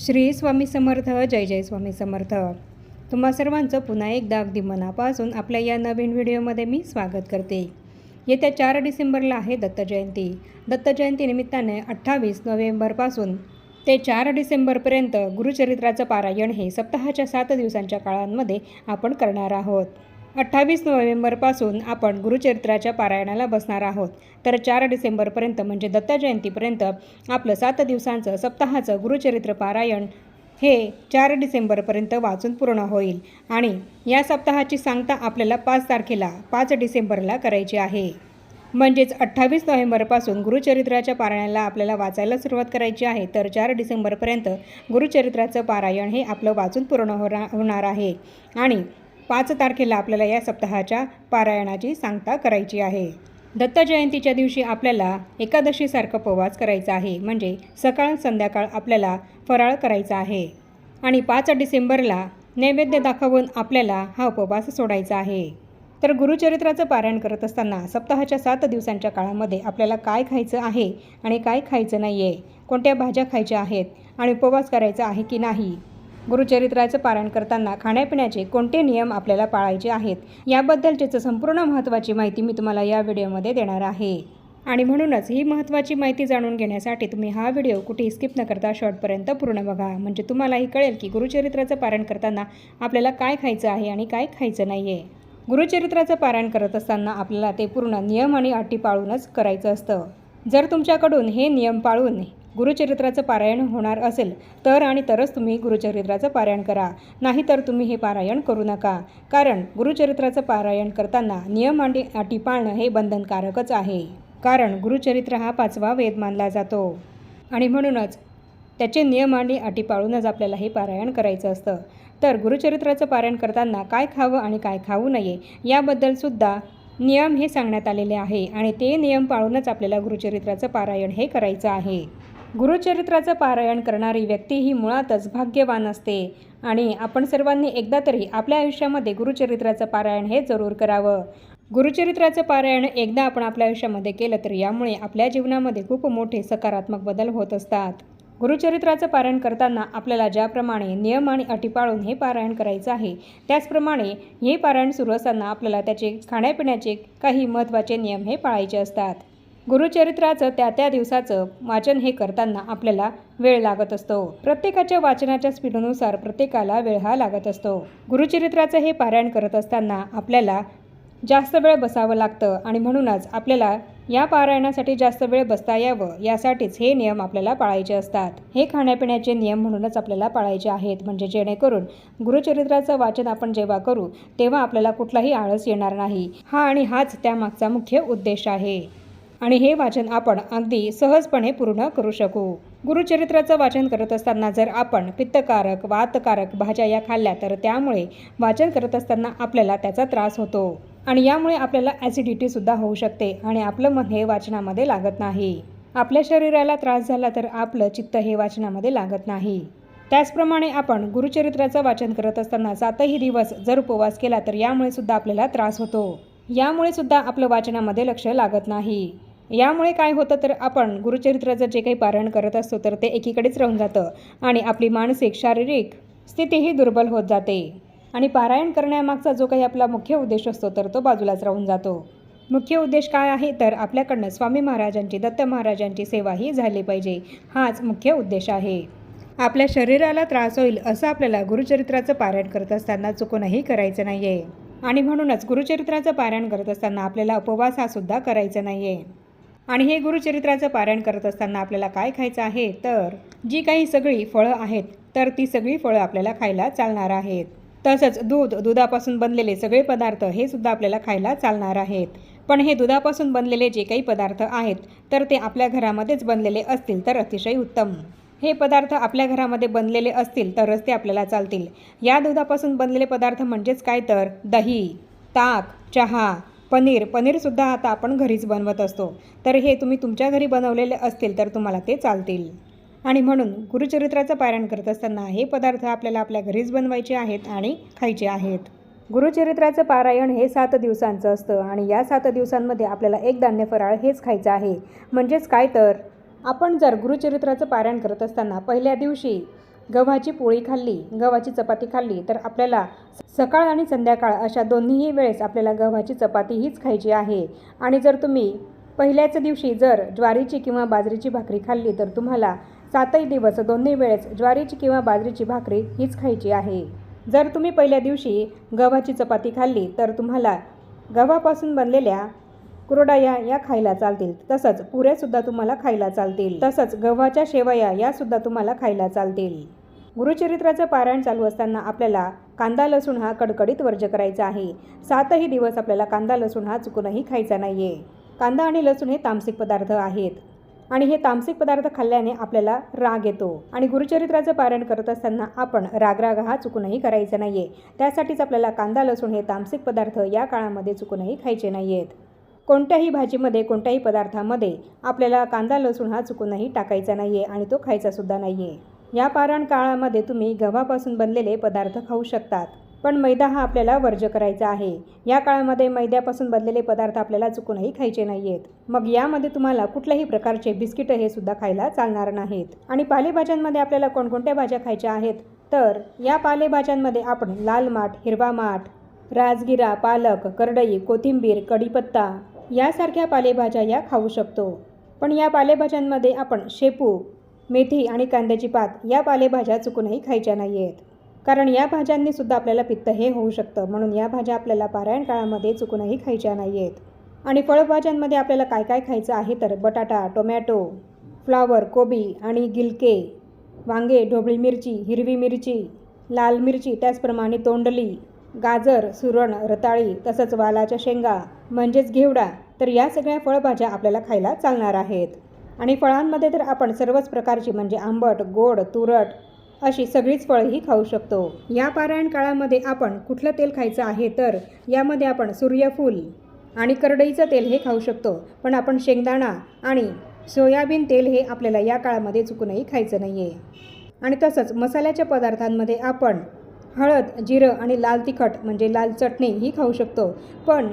श्री स्वामी समर्थ जय जय स्वामी समर्थ. तुम्हा सर्वांचं पुन्हा एकदा अगदी मनापासून आपल्या या नवीन व्हिडिओमध्ये मी स्वागत करते. येत्या चार डिसेंबरला आहे दत्त जयंती. दत्त निमित्ताने अठ्ठावीस नोव्हेंबरपासून ते चार डिसेंबरपर्यंत गुरुचरित्राचं पारायण हे सप्ताहाच्या सात दिवसांच्या काळांमध्ये आपण करणार आहोत. अठ्ठावीस नोव्हेंबरपासून आपण गुरुचरित्राच्या पारायणाला बसणार आहोत. तर चार डिसेंबरपर्यंत म्हणजे दत्त जयंतीपर्यंत आपलं सात दिवसांचं सप्ताहाचं गुरुचरित्र पारायण हे चार डिसेंबरपर्यंत वाचून पूर्ण होईल. आणि या सप्ताहाची सांगता आपल्याला पाच तारखेला पाच डिसेंबरला करायची आहे. म्हणजेच अठ्ठावीस नोव्हेंबरपासून गुरुचरित्राच्या पारायणाला आपल्याला वाचायला सुरुवात करायची आहे. तर चार डिसेंबरपर्यंत गुरुचरित्राचं पारायण हे आपलं वाचून पूर्ण होणार होणार आहे. आणि पाच तारखेला आपल्याला या सप्ताहाच्या पारायणाची सांगता करायची आहे. दत्त जयंतीच्या दिवशी आपल्याला एकादशीसारखं उपवास करायचा आहे. म्हणजे सकाळ संध्याकाळ आपल्याला फराळ करायचा आहे. आणि पाच डिसेंबरला नैवेद्य दाखवून आपल्याला हा उपवास सोडायचा आहे. तर गुरुचरित्राचं पारायण करत असताना सप्ताहाच्या सात दिवसांच्या काळामध्ये आपल्याला काय खायचं आहे आणि काय खायचं नाही आहे कोणत्या भाज्या खायच्या आहेत आणि उपवास करायचा आहे की नाही गुरुचरित्राचं पारायण करताना खाण्यापिण्याचे कोणते नियम आपल्याला पाळायचे आहेत याबद्दलचीच संपूर्ण महत्त्वाची माहिती मी तुम्हाला या व्हिडिओमध्ये देणार आहे. आणि म्हणूनच ही महत्त्वाची माहिती जाणून घेण्यासाठी तुम्ही हा व्हिडिओ कुठेही स्किप न करता शॉर्टपर्यंत पूर्ण बघा. म्हणजे तुम्हालाही कळेल की गुरुचरित्राचं पारायण करताना आपल्याला काय खायचं आहे आणि काय खायचं नाही आहे गुरुचरित्राचं पारायण करत असताना आपल्याला ते पूर्ण नियम आणि अटी पाळूनच करायचं असतं. जर तुमच्याकडून हे नियम पाळून गुरुचरित्राचं पारायण होणार असेल तर आणि तरच तुम्ही गुरुचरित्राचं पारायण करा. नाहीतर तुम्ही हे पारायण करू नका. कारण गुरुचरित्राचं पारायण करताना नियम आणि अटी पाळणं हे बंधनकारकच आहे. कारण गुरुचरित्र हा पाचवा वेद मानला जातो. आणि म्हणूनच त्याचे नियम आणि अटी पाळूनच आपल्याला हे पारायण करायचं असतं. तर गुरुचरित्राचं पारायण करताना काय खावं आणि काय खाऊ नये याबद्दलसुद्धा नियम हे सांगण्यात आलेले आहे आणि ते नियम पाळूनच आपल्याला गुरुचरित्राचं पारायण हे करायचं आहे. गुरुचरित्राचं पारायण करणारी व्यक्ती ही मुळातच भाग्यवान असते. आणि आपण सर्वांनी एकदा तरी आपल्या आयुष्यामध्ये गुरुचरित्राचं पारायण हे जरूर करावं. गुरुचरित्राचं पारायण एकदा आपण आपल्या आयुष्यामध्ये केलं तर यामुळे आपल्या जीवनामध्ये खूप मोठे सकारात्मक बदल होत असतात. गुरुचरित्राचं पारायण करताना आपल्याला ज्याप्रमाणे नियम आणि अटी पाळून हे पारायण करायचं आहे त्याचप्रमाणे हे पारायण सुरू असताना आपल्याला त्याचे खाण्यापिण्याचे काही महत्त्वाचे नियम हे पाळायचे असतात. गुरुचरित्राचं त्या त्या दिवसाचं वाचन हे करताना आपल्याला वेळ लागत असतो. प्रत्येकाच्या वाचनाच्या स्पीडनुसार प्रत्येकाला वेळ हा लागत असतो. गुरुचरित्राचं हे पारायण करत असताना आपल्याला जास्त वेळ बसावं लागतं आणि म्हणूनच आपल्याला या पारायणासाठी जास्त वेळ बसता यावं यासाठीच हे नियम आपल्याला पाळायचे असतात. हे खाण्यापिण्याचे नियम म्हणूनच आपल्याला पाळायचे आहेत. म्हणजे जेणेकरून गुरुचरित्राचं वाचन आपण जेव्हा करू तेव्हा आपल्याला कुठलाही आळस येणार नाही. हा आणि हाच त्यामागचा मुख्य उद्देश आहे. आणि हे वाचन आपण अगदी सहजपणे पूर्ण करू शकू. गुरुचरित्राचं वाचन करत असताना जर आपण पित्तकारक वातकारक भाज्या या खाल्ल्या तर त्यामुळे वाचन करत असताना आपल्याला त्याचा त्रास होतो. आणि यामुळे आपल्याला ॲसिडिटीसुद्धा होऊ शकते आणि आपलं मन हे वाचनामध्ये लागत नाही. आपल्या शरीराला त्रास झाला तर आपलं चित्त हे वाचनामध्ये लागत नाही. त्याचप्रमाणे आपण गुरुचरित्राचं वाचन करत असताना सातही दिवस जर उपवास केला तर यामुळे सुद्धा आपल्याला त्रास होतो. यामुळे सुद्धा आपलं वाचनामध्ये लक्ष लागत नाही. यामुळे काय होतं तर आपण गुरुचरित्राचं जे काही पारायण करत असतो तर ते एकीकडेच राहून जातं आणि आपली मानसिक शारीरिक स्थितीही दुर्बल होत जाते. आणि पारायण करण्यामागचा जो काही आपला मुख्य उद्देश असतो तर तो बाजूलाच राहून जातो. मुख्य उद्देश काय आहे? तर आपल्याकडनं स्वामी महाराजांची दत्त महाराजांची सेवाही झाली पाहिजे. हाच मुख्य उद्देश आहे. आपल्या शरीराला त्रास होईल असं आपल्याला गुरुचरित्राचं पारायण करत असताना चुकूनही करायचं नाही आहे आणि म्हणूनच गुरुचरित्राचं पारायण करत असताना आपल्याला उपवास हा सुद्धा करायचा नाही आहे आणि हे गुरुचरित्राचं पारायण करत असताना आपल्याला काय खायचं आहे? तर जी काही सगळी फळं आहेत तर ती सगळी फळं आपल्याला खायला चालणार आहेत. तसंच दूध दुधापासून बनलेले सगळे पदार्थ हे सुद्धा आपल्याला खायला चालणार आहेत. पण हे दुधापासून बनलेले जे काही पदार्थ आहेत तर ते आपल्या घरामध्येच बनलेले असतील तर अतिशय उत्तम. हे पदार्थ आपल्या घरामध्ये बनलेले असतील तरच ते आपल्याला चालतील. या दुधापासून बनलेले पदार्थ म्हणजेच काय तर? दही ताक चहा पनीर. पनीरसुद्धा आता आपण घरीच बनवत असतो. तर हे तुम्ही तुमच्या घरी बनवलेले असतील तर तुम्हाला ते चालतील. आणि म्हणून गुरुचरित्राचं पारायण करत असताना हे पदार्थ आपल्याला आपल्या घरीच बनवायचे आहेत आणि खायचे आहेत. गुरुचरित्राचं पारायण हे सात दिवसांचं असतं आणि या सात दिवसांमध्ये आपल्याला एक धान्य फराळ हेच खायचं आहे. म्हणजेच काय तर? आपण जर गुरुचरित्राचं पारायण करत असताना पहिल्या दिवशी गव्हाची पोळी खाल्ली गव्हाची चपाती खाल्ली तर आपल्याला सकाळ आणि संध्याकाळ अशा दोन्हीही वेळेस आपल्याला गव्हाची चपाती हीच खायची आहे. आणि जर तुम्ही पहिल्याच दिवशी जर ज्वारीची किंवा बाजरीची भाकरी खाल्ली तर तुम्हाला सातही दिवस दोन्ही वेळेस ज्वारीची किंवा बाजरीची भाकरी हीच खायची आहे. जर तुम्ही पहिल्या दिवशी गव्हाची चपाती खाल्ली तर तुम्हाला गव्हापासून बनलेल्या कुरडया या खायला चालतील. तसंच पुऱ्यासुद्धा तुम्हाला खायला चालतील. तसंच गव्हाच्या शेवया यासुद्धा तुम्हाला खायला चालतील. गुरुचरित्राचं पारायण चालू असताना आपल्याला कांदा लसूण हा कडकडीत वर्ज करायचा आहे. सातही दिवस आपल्याला कांदा लसूण हा चुकूनही खायचा नाही आहे कांदा आणि लसूण हे तामसिक पदार्थ आहेत. आणि हे तामसिक पदार्थ खाल्ल्याने आपल्याला राग येतो. आणि गुरुचरित्राचं पारायण करत असताना आपण रागराग हा चुकूनही करायचा नाही आहे त्यासाठीच आपल्याला कांदा लसूण हे तामसिक पदार्थ या काळामध्ये चुकूनही खायचे नाही आहेत कोणत्याही भाजीमध्ये कोणत्याही पदार्थामध्ये आपल्याला कांदा लसूण हा चुकूनही टाकायचा नाही आहे आणि तो खायचासुद्धा नाही आहे या पारायण काळामध्ये तुम्ही गव्हापासून बनलेले पदार्थ खाऊ शकतात. पण मैदा हा आपल्याला वर्ज करायचा आहे. या काळामध्ये मैद्यापासून बनलेले पदार्थ आपल्याला चुकूनही खायचे नाही आहेत मग यामध्ये तुम्हाला कुठल्याही प्रकारचे बिस्किटं हे सुद्धा खायला चालणार नाहीत. आणि पालेभाज्यांमध्ये आपल्याला कोणकोणत्या भाज्या खायच्या आहेत? तर या पालेभाज्यांमध्ये आपण लाल माठ हिरवा माठ राजगिरा पालक करडई कोथिंबीर कढीपत्ता यासारख्या पालेभाज्या या खाऊ शकतो. पण या पालेभाज्यांमध्ये आपण शेपू मेथी आणि कांद्याची पात या पालेभाज्या चुकूनही खायच्या नाही आहेत कारण या भाज्यांनी सुद्धा आपल्याला पित्त हे होऊ शकतं. म्हणून या भाज्या आपल्याला पारायण काळामध्ये चुकूनही खायच्या नाही आहेत आणि फळभाज्यांमध्ये आपल्याला काय काय खायचं आहे तर बटाटा टोमॅटो फ्लावर कोबी आणि गिलके वांगे ढोबळी मिरची हिरवी मिरची लाल मिरची त्याचप्रमाणे तोंडली गाजर सुरण रताळी तसंच वालाच्या शेंगा म्हणजेच घेवडा तर या सगळ्या फळभाज्या आपल्याला खायला चालणार आहेत. आणि फळांमध्ये तर आपण सर्वच प्रकारची म्हणजे आंबट गोड तुरट अशी सगळीच फळंही खाऊ शकतो. या पारायण काळामध्ये आपण कुठलं तेल खायचं आहे तर यामध्ये आपण सूर्यफूल आणि करडईचं तेल हे खाऊ शकतो. पण आपण शेंगदाणा आणि सोयाबीन तेल हे आपल्याला या काळामध्ये चुकूनही खायचं नाही आहे आणि तसंच मसाल्याच्या पदार्थांमध्ये आपण हळद जिरं आणि लाल तिखट म्हणजे लाल चटणी ही खाऊ शकतो. पण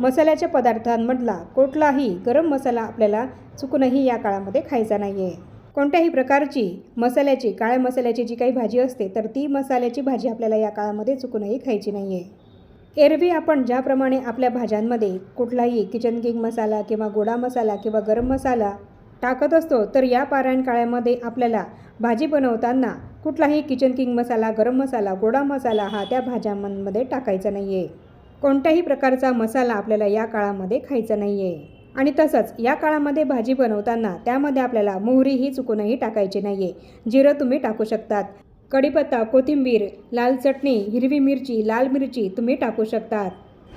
मसाल्याच्या पदार्थांमधला कुठलाही गरम मसाला आपल्याला चुकूनही या काळामध्ये खायचा नाही आहे कोणत्याही प्रकारची मसाल्याची काळ्या मसाल्याची जी काही भाजी असते तर ती मसाल्याची भाजी आपल्याला या काळामध्ये चुकूनही खायची नाही आहे एरवी आपण ज्याप्रमाणे आपल्या भाज्यांमध्ये कुठलाही किचन किंग मसाला किंवा गोडा मसाला किंवा गरम मसाला टाकत असतो तर या पारायण काळामध्ये आपल्याला भाजी बनवताना कुठलाही किचन किंग मसाला गरम मसाला गोडा मसाला हा त्या भाज्यांमध्ये टाकायचा नाही आहे कोणत्याही प्रकारचा मसाला आपल्याला या काळामध्ये खायचा नाही आहे आणि तसंच या काळामध्ये भाजी बनवताना त्यामध्ये आपल्याला मोहरी ही चुकूनही टाकायची नाही आहे जिरं तुम्ही टाकू शकतात. कढीपत्ता कोथिंबीर लाल चटणी हिरवी मिरची लाल मिरची तुम्ही टाकू शकतात.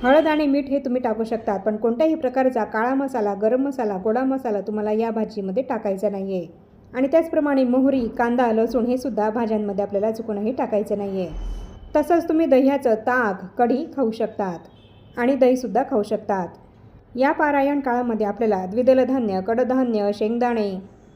हळद आणि मीठ हे तुम्ही टाकू शकतात पण कोणत्याही प्रकारचा काळा मसाला गरम मसाला गोडा मसाला तुम्हाला या भाजीमध्ये टाकायचा नाही आहे आणि त्याचप्रमाणे मोहरी कांदा लसूण हे सुद्धा भाज्यांमध्ये आपल्याला चुकूनही टाकायचं नाही आहे तसंच तुम्ही दह्याचं ताक कढी खाऊ शकतात आणि दहीसुद्धा खाऊ शकतात. या पारायण काळामध्ये आपल्याला द्विदल धान्य कडधान्य शेंगदाणे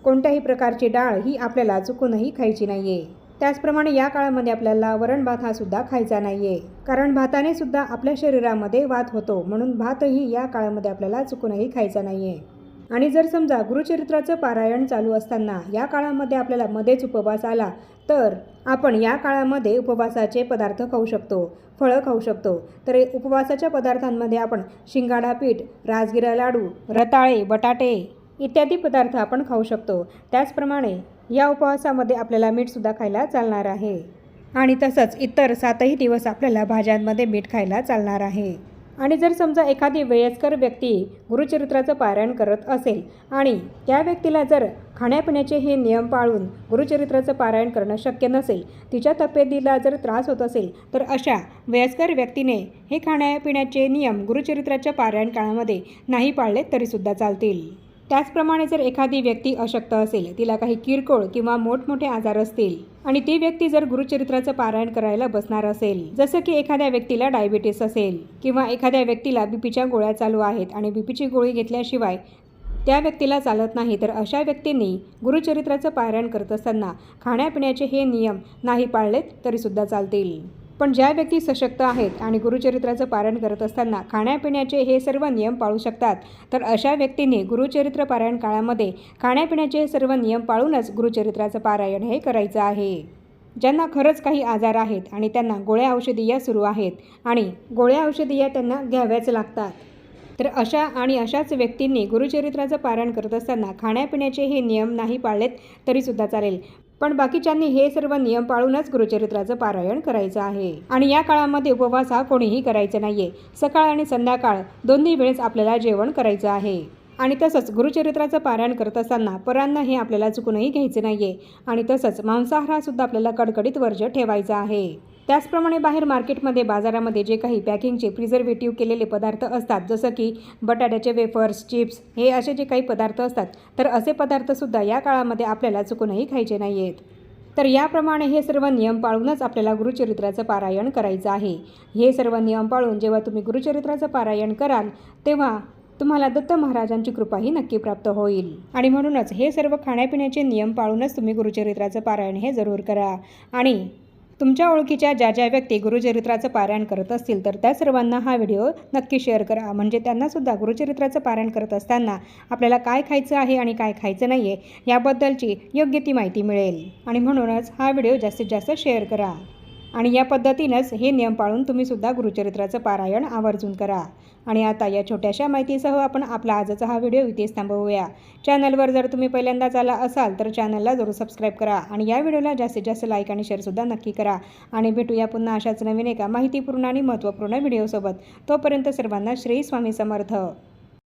कोणत्याही प्रकारची डाळ ही आपल्याला चुकूनही खायची नाही आहे त्याचप्रमाणे या काळामध्ये आपल्याला वरण भात हा सुद्धा खायचा नाही आहे कारण भाताने सुद्धा आपल्या शरीरामध्ये वात होतो म्हणून भातही या काळामध्ये आपल्याला चुकूनही खायचा नाही आहे आणि जर समजा गुरुचरित्राचं पारायण चालू असताना या काळामध्ये आपल्याला मध्येच उपवास आला तर आपण या काळामध्ये उपवासाचे पदार्थ खाऊ शकतो फळं खाऊ शकतो. तर उपवासाच्या पदार्थांमध्ये आपण शिंगाडा पीठ राजगिरा लाडू रताळे बटाटे इत्यादी पदार्थ आपण खाऊ शकतो. त्याचप्रमाणे या उपवासामध्ये आपल्याला मीठसुद्धा खायला चालणार आहे. आणि तसंच इतर सातही दिवस आपल्याला भाज्यांमध्ये मीठ खायला चालणार आहे. आणि जर समजा एखादी वयस्कर व्यक्ती गुरुचरित्राचं पारायण करत असेल आणि त्या व्यक्तीला जर खाण्यापिण्याचे हे नियम पाळून गुरुचरित्राचं पारायण करणं शक्य नसेल तिच्या तब्येतीला जर त्रास होत असेल तर अशा वयस्कर व्यक्तीने हे खाण्यापिण्याचे नियम गुरुचरित्राच्या पारायण काळामध्ये नाही पाळले तरीसुद्धा चालतील. त्याचप्रमाणे जर एखादी व्यक्ती अशक्त असेल तिला काही किरकोळ किंवा मोठमोठे आजार असतील आणि ती व्यक्ती जर गुरुचरित्राचं पारायण करायला बसणार असेल जसं की एखाद्या व्यक्तीला डायबिटीस असेल किंवा एखाद्या व्यक्तीला बीपीच्या गोळ्या चालू आहेत आणि बीपीची गोळी घेतल्याशिवाय त्या व्यक्तीला चालत नाही तर अशा व्यक्तींनी गुरुचरित्राचं पारायण करत असताना खाण्यापिण्याचे हे नियम नाही पाळलेत तरीसुद्धा चालतील. पण ज्या व्यक्ती सशक्त आहेत आणि गुरुचरित्राचं पारायण करत असताना खाण्यापिण्याचे हे सर्व नियम पाळू शकतात तर अशा व्यक्तींनी गुरुचरित्र पारायण काळामध्ये खाण्यापिण्याचे हे सर्व नियम पाळूनच गुरुचरित्राचं पारायण हे करायचं आहे. ज्यांना खरंच काही आजार आहेत आणि त्यांना गोळ्या औषधिया सुरू आहेत आणि गोळ्या औषधिया त्यांना घ्याव्याच लागतात. तर अशा आणि अशाच व्यक्तींनी गुरुचरित्राचं पारायण करत असताना खाण्यापिण्याचे हे नियम नाही पाळलेत तरीसुद्धा चालेल. पण बाकीच्यांनी हे सर्व नियम पाळूनच गुरुचरित्राचं पारायण करायचं आहे. आणि या काळामध्ये उपवास हा कोणीही करायचा नाहीये. सकाळ आणि संध्याकाळ दोन्ही वेळेस आपल्याला जेवण करायचं आहे. आणि तसंच गुरुचरित्राचं पारायण करत असताना परांना हे आपल्याला चुकूनही घ्यायचं नाहीये. आणि तसंच मांसाहारासुद्धा आपल्याला कडकडीत वर्ज ठेवायचा आहे. त्याचप्रमाणे बाहेर मार्केटमध्ये बाजारामध्ये जे काही पॅकिंगचे प्रिझर्वेटिव्ह केलेले पदार्थ असतात जसं की बटाट्याचे वेफर्स चिप्स हे असे जे काही पदार्थ असतात तर असे पदार्थसुद्धा या काळामध्ये आपल्याला चुकूनही खायचे नाही आहेत तर याप्रमाणे हे सर्व नियम पाळूनच आपल्याला गुरुचरित्राचं पारायण करायचं आहे. हे सर्व नियम पाळून जेव्हा तुम्ही गुरुचरित्राचं पारायण कराल तेव्हा तुम्हाला दत्त महाराजांची कृपाही नक्की प्राप्त होईल. आणि म्हणूनच हे सर्व खाण्यापिण्याचे नियम पाळूनच तुम्ही गुरुचरित्राचं पारायण हे जरूर करा. आणि तुमच्या ओळखीच्या ज्या ज्या व्यक्ती गुरुचरित्राचं पारायण करत असतील तर त्या सर्वांना हा व्हिडिओ नक्की शेअर करा. म्हणजे त्यांनासुद्धा गुरुचरित्राचं पारायण करत असताना आपल्याला काय खायचं आहे आणि काय खायचं नाही आहे याबद्दलची योग्य ती माहिती मिळेल. आणि म्हणूनच हा व्हिडिओ जास्तीत जास्त शेअर करा. आणि या पद्धतीनंच हे नियम पाळून तुम्हीसुद्धा गुरुचरित्राचं पारायण आवर्जून करा. आणि आता या छोट्याशा माहितीसह आपण आपला आजचा हा व्हिडिओ इथेच थांबवूया. चॅनलवर जर तुम्ही पहिल्यांदाच आला असाल तर चॅनलला जरूर सबस्क्राईब करा आणि या व्हिडिओला जास्तीत जास्त लाईक आणि शेअरसुद्धा नक्की करा. आणि भेटूया पुन्हा अशाच नवीन एका माहितीपूर्ण आणि महत्त्वपूर्ण व्हिडिओसोबत. तोपर्यंत सर्वांना श्री स्वामी समर्थ.